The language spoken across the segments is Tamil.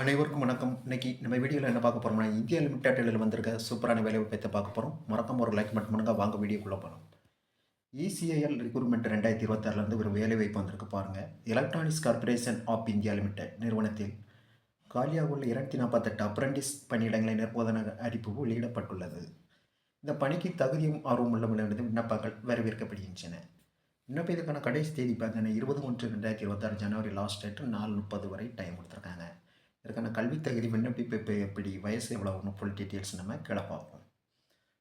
அனைவருக்கும் வணக்கம். இன்றைக்கி நம்ம வீடியோவில் என்ன பார்க்க போகிறோம்னா இந்தியா லிமிடெட்டில் வந்திருக்க சூப்பரான வேலை வாய்ப்பை பார்க்க போகிறோம் மறக்காம ஒரு லைக் மட்டும் பண்ணுங்க. வாங்க வீடியோக்குள்ளே போகலாம் இசிஐஎல் ரிக்ரூட்மெண்ட் ரெண்டாயிரத்தி இருபத்தாறுலேருந்து ஒரு வேலை வாய்ப்பு வந்திருக்கு பாருங்கள் electronics corporation of India limited நிறுவனத்தில் காலியாக உள்ள இரநூத்தி நாற்பத்தெட்டு அப்ரண்டிஸ் பணியிடங்களை நிர்போதன அறிவிப்பு வெளியிடப்பட்டுள்ளது. இந்த பணிக்கு தகுதியும் ஆர்வம் உள்ள விண்ணப்பங்கள் வரவேற்கப்படுகின்றன. விண்ணப்பத்துக்கான கடைசி தேதி பார்த்தீங்கன்னா இருபது ஒன்று ரெண்டாயிரத்தி இருபத்தாறு ஜனவரி லாஸ்ட் டேட்டு நாலு முப்பது வரை டைம் கொடுத்துருக்காங்க. அதுக்கான கல்வி தகுதி விண்ணப்பிப்பு இப்போ எப்படி வயசு எவ்வளோன்னு ஃபுல் டீட்டெயில்ஸ் நம்ம கீழே பார்ப்போம்.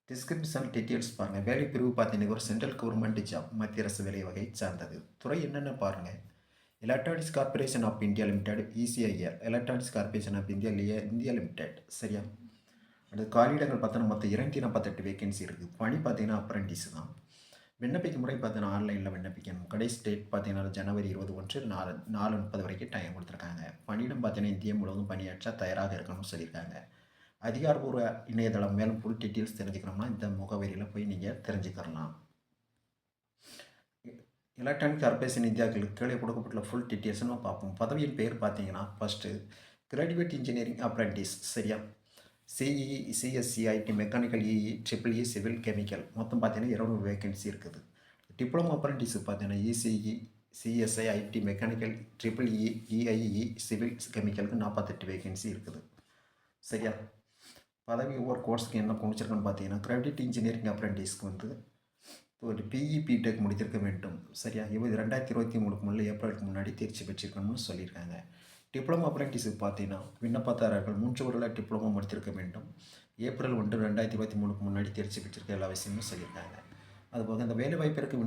டிஸ்கிரிப்ஷன் டீட்டெயில்ஸ் பாருங்கள் வேலை பிரிவு பார்த்தீங்கன்னா ஒரு சென்ட்ரல் கவர்மெண்ட் ஜாப் மத்திய அரசு வேலை வகை சார்ந்தது. துறை என்னென்ன பாருங்கள் electronics corporation of India limited ECIR electronics corporation of India லிய India limited சரியா? அடுத்து காலியிடங்கள் பார்த்தோன்னா மொத்தம் இரநூத்தி நாற்பத்தெட்டு வேகன்சி இருக்குது பணி பார்த்தீங்கன்னா அப்ரண்டிஸ் தான். விண்ணப்பிக்கும் முறை பார்த்தீங்கன்னா ஆன்லைனில் விண்ணப்பிக்கணும். கடைசி டேட் பார்த்தீங்கன்னா ஜனவரி இருபது ஒன்று நாலு நாலு முப்பது வரைக்கும் டைம் கொடுத்துருக்காங்க. பணியிடம் பார்த்தீங்கன்னா இந்தியா முழுவதும் பணியாற்ற தயாராக இருக்கணும்னு சொல்லியிருக்காங்க. அதிகாரப்பூர்வ இணையதளம் மேலும் ஃபுல் டீட்டெயில்ஸ் தெரிஞ்சுக்கணும்னா இந்த முகவரியில் போய் நீங்கள் தெரிஞ்சுக்கலாம் எலக்ட்ரானிக் கார்பரேஷன் இந்தியாவுக்கு கீழே கொடுக்கப்பட்டுள்ள ஃபுல் டீட்டெயில்ஸ்னு பார்ப்போம். பதவியின் பேர் பார்த்தீங்கன்னா ஃபஸ்ட்டு கிராஜுவேட் இன்ஜினியரிங் அப்ரண்டிஸ் சரியா? CEE CSCIT mechanical EE triple E civil chemical மொத்தம் பார்த்தீங்கன்னா இருபது வேகன்சி இருக்குது. டிப்ளமோ அப்ரண்டிஸ் பார்த்தீங்கன்னா ECE CSI IT mechanical triple E EIE civil கெமிக்கலுக்கு நாற்பத்தெட்டு வேகன்சி இருக்குது. சரியா? பதவி ஒவ்வொரு கோர்ஸுக்கு என்ன முடிச்சிருக்கோன்னு பார்த்தீங்கன்னா கிராவிட் இன்ஜினியரிங் அப்ரண்டிஸ்க்கு வந்து ஒரு பிஇ பிடெக் முடித்திருக்க வேண்டும். சரியா? இது ரெண்டாயிரத்தி இருபத்தி மூணுக்கு முன்னாடி ஏப்ரலுக்கு முன்னாடி தேர்ச்சி பெற்றிருக்கணும்னு சொல்லியிருக்காங்க. டிப்ளமோ அப்ரண்டிஸுக்கு பார்த்தீங்கன்னா விண்ணப்பதாரர்கள் மூன்று வருட டிப்ளமோ முடித்திருக்க வேண்டும். ஏப்ரல் ஒன்று ரெண்டாயிரத்தி இருபத்தி மூணுக்கு முன்னாடி தேர்ச்சி பெற்றிருக்க எல்லா விஷயமும் சொல்லியிருக்காங்க. அதுபோக இந்த வேலை வாய்ப்பிற்கு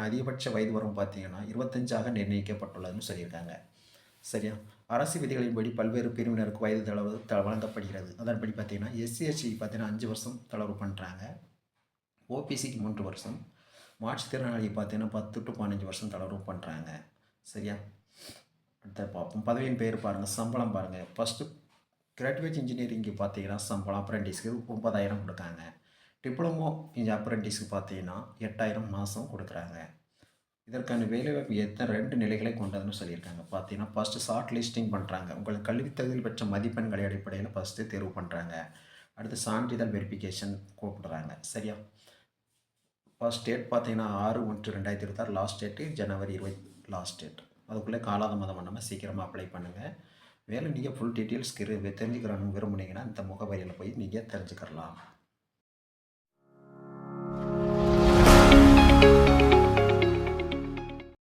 அதிகபட்ச வயது வரும் பார்த்தீங்கன்னா இருபத்தஞ்சாக நிர்ணயிக்கப்பட்டுள்ளதுன்னு சொல்லியிருக்காங்க. சரியா? அரசு விதிகளின்படி பல்வேறு பிரிவினருக்கு வயது தளவு த வழங்கப்படுகிறது. அதன்படி பார்த்தீங்கன்னா எஸ்சிஎஸ்சி பார்த்தீங்கன்னா அஞ்சு வருஷம் தளர்வு பண்ணுறாங்க ஓபிசிக்கு மூன்று வருஷம். மாற்றுத்திறனாளி பார்த்தீங்கன்னா பத்து டு பதினஞ்சு வருஷம் தளர்வு பண்ணுறாங்க சரியா? அடுத்த பார்ப்போம். பதவியின் பேர் பாருங்கள் சம்பளம் பாருங்கள் ஃபஸ்ட்டு கிராஜுவேட் இன்ஜினியரிங்க்கு பார்த்தீங்கன்னா சம்பளம் அப்ரெண்டிஸ்க்கு ஒன்பதாயிரம் கொடுக்காங்க டிப்ளமோ இங்கே அப்ரெண்டிஸ்க்கு பார்த்தீங்கன்னா எட்டாயிரம் மாதம் கொடுக்குறாங்க. இதற்கான வேலைவாய்ப்பு எத்தனை ரெண்டு நிலைகளை கொண்டதுன்னு சொல்லியிருக்காங்க. பார்த்தீங்கன்னா ஃபஸ்ட்டு ஷார்ட் லிஸ்டிங் பண்ணுறாங்க உங்களுக்கு கல்வி தகுதியில் பெற்ற மதிப்பெண்கள் அடிப்படையில் ஃபஸ்ட்டு தேர்வு பண்ணுறாங்க அடுத்து சான்றிதழ் வெரிஃபிகேஷன் கூப்பிடுறாங்க. சரியா? ஃபஸ்ட் டேட் பார்த்தீங்கன்னா ஆறு ஒன்று ரெண்டாயிரத்தி இருபத்தாறு லாஸ்ட் டேட்டு ஜனவரி இருபத்தி லாஸ்ட் டேட் அதுக்குள்ளே காலாதாமதம் பண்ணாமல் சீக்கிரமாக அப்ளை பண்ணுங்கள் வேலை நீங்கள் ஃபுல் டீட்டெயில்ஸ் தெரிஞ்சுக்கிறணும் விரும்புனீங்கன்னா இந்த முகவரியில் போய் நீங்கள் தெரிஞ்சுக்கலாம்